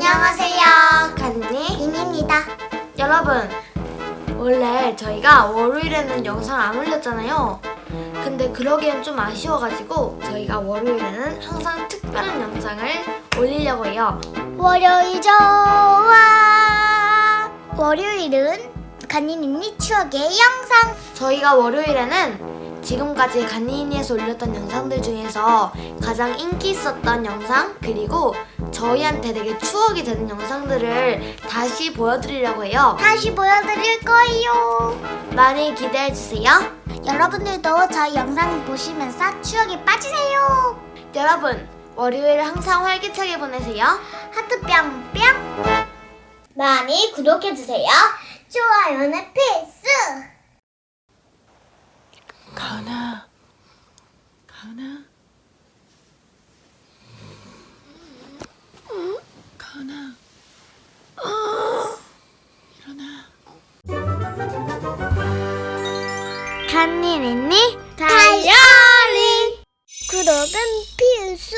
안녕하세요. 간니 임입니다. 여러분 원래 저희가 월요일에는 영상 안 올렸잖아요 근데 그러기엔 좀 아쉬워가지고 저희가 월요일에는 항상 특별한 영상을 올리려고 해요 월요일 좋아. 월요일은 간이님니 추억의 영상. 저희가 월요일에는 지금까지 간이니에서 올렸던 영상들 중에서 가장 인기 있었던 영상 그리고 저희한테 되게 추억이 되는 영상들을 다시 보여드리려고 해요 다시 보여드릴 거예요. 많이 기대해주세요 여러분들도 저희 영상 보시면서 추억에 빠지세요. 여러분 월요일 항상 활기차게 보내세요 하트 뿅뿅. 많이 구독해주세요. 좋아요는 필수. 가은아, 가은아, 가은아, 일어나. 간이니니 다이어리. 구독은 필수.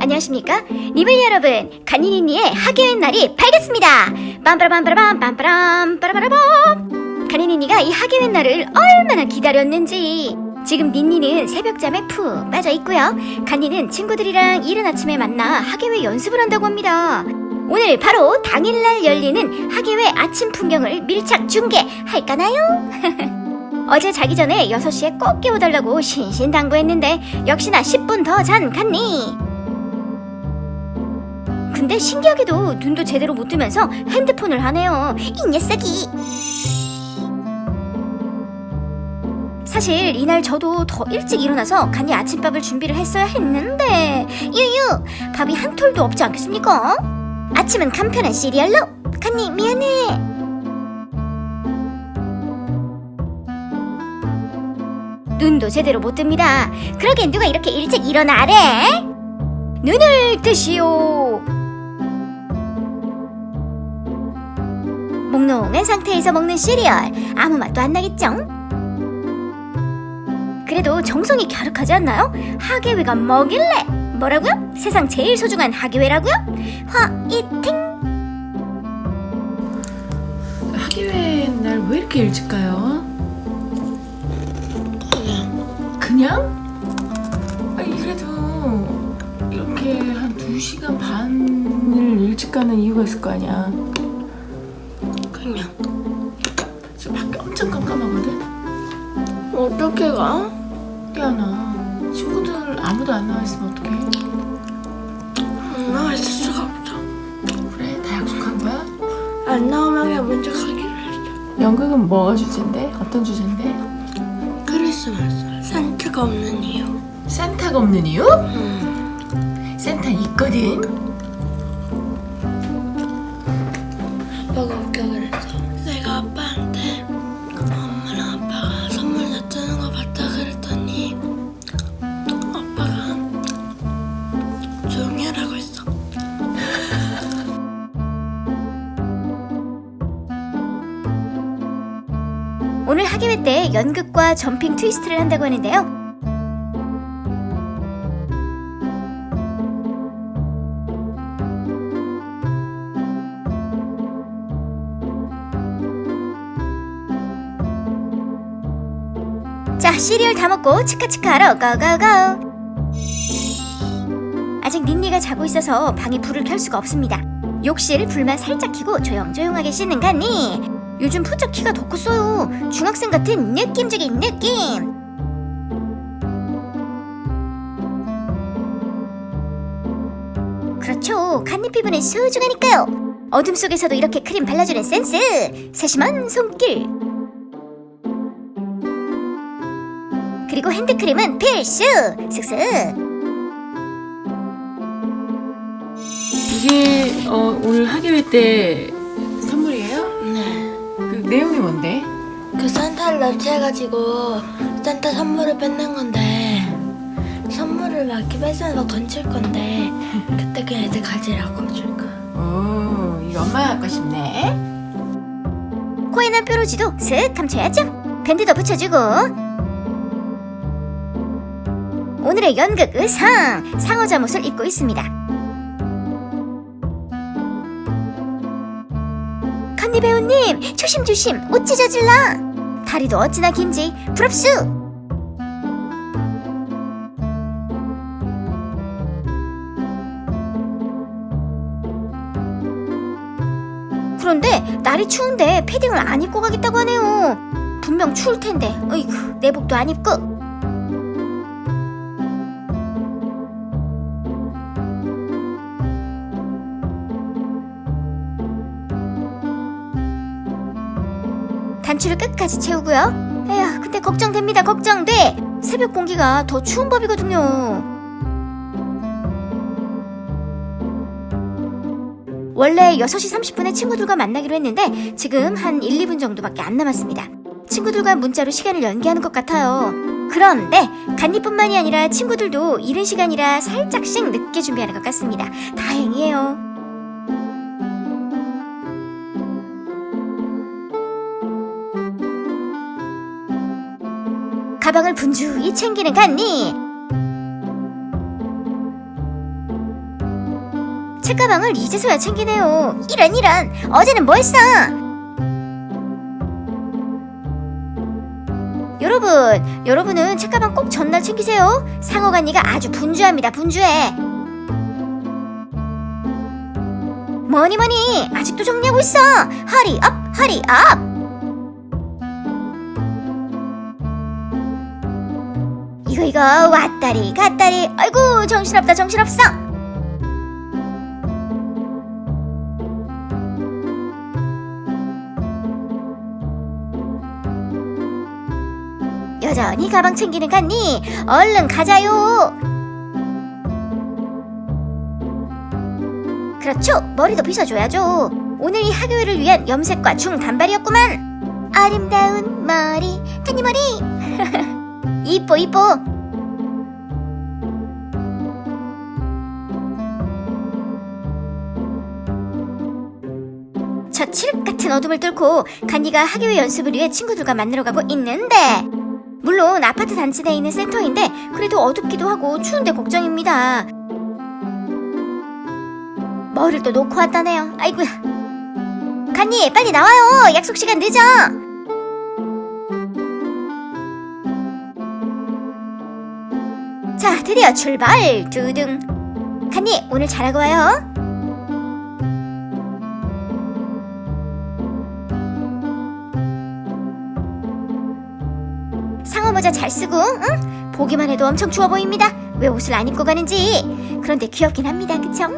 안녕하십니까? 리블 여러분, 간이니니의 하계회 날이 밝았습니다. 빰빠라빰빠라빰 빰빠람 빠라바라밤. 간이니니가 이 하계회 날을 얼마나 기다렸는지. 지금 닌니는 새벽잠에 푹 빠져 있고요. 간니는 친구들이랑 이른 아침에 만나 하계회 연습을 한다고 합니다. 오늘 바로 당일날 열리는 하계회 아침 풍경을 밀착 중계할까나요? 어제 자기 전에 6시에 꼭 깨워달라고 신신당부했는데 역시나 10분 더잔 간니. 근데 신기하게도 눈도 제대로 못 뜨면서 핸드폰을 하네요. 이 녀석이. 사실 이날 저도 더 일찍 일어나서 간이 아침밥을 준비를 했어야 했는데 유유 밥이 한 톨도 없지 않겠습니까? 아침은 간편한 시리얼로 간니 미안해. 눈도 제대로 못 뜹니다. 그러기엔 누가 이렇게 일찍 일어나래? 눈을 뜨시오. 몽롱한 상태에서 먹는 시리얼 아무 맛도 안 나겠죠? 그래도 정성이 갸륵하지 않나요? 하계회가 뭐길래? 뭐라고요? 세상 제일 소중한 하계회라고요? 화이팅! 학예회 날 왜 이렇게 일찍 가요? 그냥? 아니 그래도 이렇게 한 2시간 반을 일찍 가는 이유가 있을 거 아니야 그냥 지금 밖에 엄청 깜깜하거든? 어떻게 가? 미안아 친구들 아무도 안 나와 있으면 어떡해? 안 나와 있을 수가 없죠 그래 다 약속한 거야? 안 나오면 그냥 먼저 가기로 했죠 연극은 뭐가 주제인데? 어떤 주제인데? 크리스마스 산타가 없는 이유 산타가 없는 이유? 음. 산타 있거든 때 연극과 점핑 트위스트를 한다고 하는데요. 자, 시리얼 다 먹고 치카치카 하러 고고고! 아직 닌니가 자고 있어서 방에 불을 켤 수가 없습니다. 욕실 불만 살짝 켜고 조용조용하게 씻는 간니. 요즘 푸쩍 키가 더 컸어요. 중학생 같은 느낌적인 느낌. 그렇죠. 간니 피부는 소중하니까요. 어둠 속에서도 이렇게 크림 발라주는 센스. 세심한 손길. 그리고 핸드크림은 필수. 슥슥. 이게 어, 오늘 학예회 때 내용이 뭔데? 그 산타를 납치해가지고 산타 선물을 뺏는 건데 선물을 막 이렇게 뺏어서 던질 건데 그때 그냥 애들 가지라고 줄 거야 오, 이거 엄마가 갖고 싶네. 코에는 뾰루지도 슥 감춰야죠. 밴드도 붙여주고. 오늘의 연극 의상 상어 잠옷을 입고 있습니다. 언니 배우님 조심조심 옷 찢어질라. 다리도 어찌나 긴지 부럽수 그런데 날이 추운데 패딩을 안 입고 가겠다고 하네요. 분명 추울 텐데. 어이구 내복도 안 입고 단추를 끝까지 채우고요. 에휴, 근데 걱정됩니다. 걱정돼. 새벽 공기가 더 추운 법이거든요. 원래 6시 30분에 친구들과 만나기로 했는데 지금 한 1, 2분 정도밖에 안 남았습니다. 친구들과 문자로 시간을 연기하는 것 같아요. 그런데 간니뿐만이 아니라 친구들도 이른 시간이라 살짝씩 늦게 준비하는 것 같습니다. 다행이에요. 가방을 분주히 챙기는 간니. 책가방을 이제서야 챙기네요. 이런 이런. 어제는 뭐 했어? 여러분, 여러분은 책가방 꼭 전날 챙기세요. 상어 간니가 아주 분주합니다. 분주해. 뭐니 뭐니 아직도 정리하고 있어. 허리 업, 허리 업. 이거 왔다리 갔다리. 아이고 정신없다 정신없어. 여전히 가방 챙기는 간니 얼른 가자요. 그렇죠. 머리도 빗어줘야죠. 오늘 이 학교회를 위한 염색과 중단발이었구만. 아름다운 머리. 간니 머리. 이뻐 이뻐 저 칠흑 같은 어둠을 뚫고 간이가 학예회 연습을 위해 친구들과 만나러 가고 있는데 물론 아파트 단지 내에 있는 센터인데 그래도 어둡기도 하고 추운데 걱정입니다 뭐를 또 놓고 왔다네요 아이고야 간이 빨리 나와요 약속 시간 늦어 자, 드디어 출발! 두둥. 간니, 오늘 잘하고 와요. 모자 잘 쓰고, 응? 보기만 해도 엄청 추워 보입니다. 왜 옷을 안 입고 가는지. 그런데 귀엽긴 합니다, 그쵸?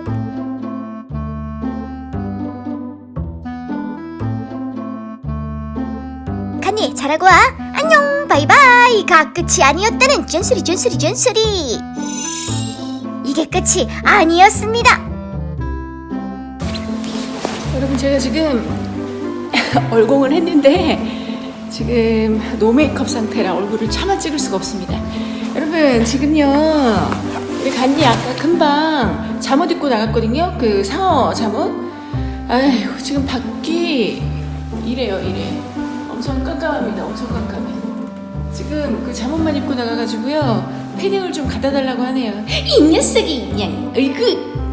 간니, 잘하고 와. 안녕, 바이바이. 가 끝이 아니었다는 쭌소리, 쭌소리, 쭌소리. 이게 끝이 아니었습니다. 여러분 제가 지금 얼공을 했는데 지금 노 메이크업 상태라 얼굴을 차마 찍을 수가 없습니다. 여러분 지금요 우리 간니 아까 금방 잠옷 입고 나갔거든요. 그 상어 잠옷. 아이고 지금 밖이 이래요 이래. 엄청 깜깜합니다. 엄청 깜깜해. 지금 그 잠옷만 입고 나가가지고요 패딩을 좀 갖다 달라고 하네요. 이 녀석이 그냥 얼굴.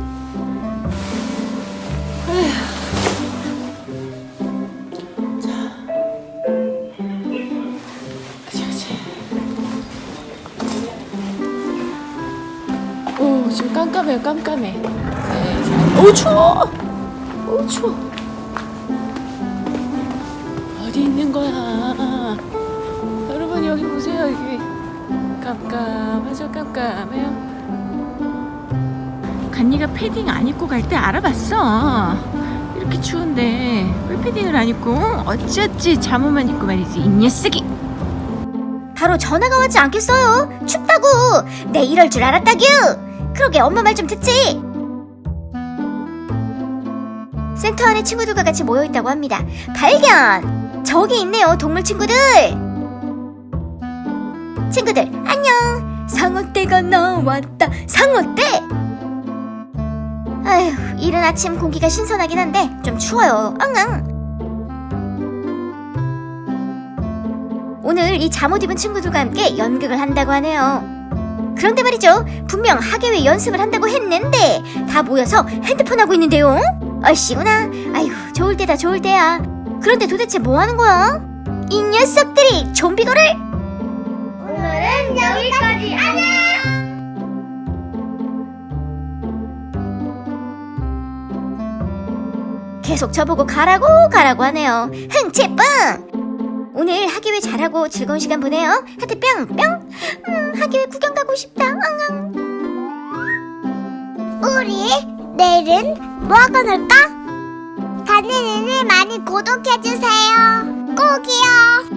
지금 깜깜해요, 깜깜해. 네. 오, 추워! 오, 추워. 어디 있는 거야? 여러분, 여기 보세요, 여기. 깜깜하죠, 깜깜해요. 간니가 패딩 안 입고 갈 때 알아봤어. 이렇게 추운데 왜 패딩을 안 입고 어찌어찌 잠옷만 입고 말이지 이 녀석이 바로 전화가 왔지 않겠어요? 춥다고. 내 이럴 줄 알았다규. 그러게 엄마 말 좀 듣지. 센터 안에 친구들과 같이 모여 있다고 합니다. 발견. 저기 있네요, 동물 친구들. 친구들 안녕. 상어떼가 나왔다. 상어떼. 아휴, 이른 아침 공기가 신선하긴 한데 좀 추워요. 앙앙. 오늘 이 잠옷 입은 친구들과 함께 연극을 한다고 하네요. 그런데 말이죠. 분명 학예회 연습을 한다고 했는데 다 모여서 핸드폰 하고 있는데요. 얼씨구나. 아이고 좋을 때다 좋을 때야. 그런데 도대체 뭐 하는 거야? 이 녀석들이 좀비거를 오늘은 여기까지 안녕. 계속 저보고 가라고 가라고 하네요. 흥채뿡! 오늘 학예회 잘하고 즐거운 시간 보내요. 하트 뿅 뿅. 음, 학예회 구경 가고 싶다. 엉엉. 우리 내일은 뭐 하고 놀까? 다니는 일 많이 구독해주세요. 꼭이요.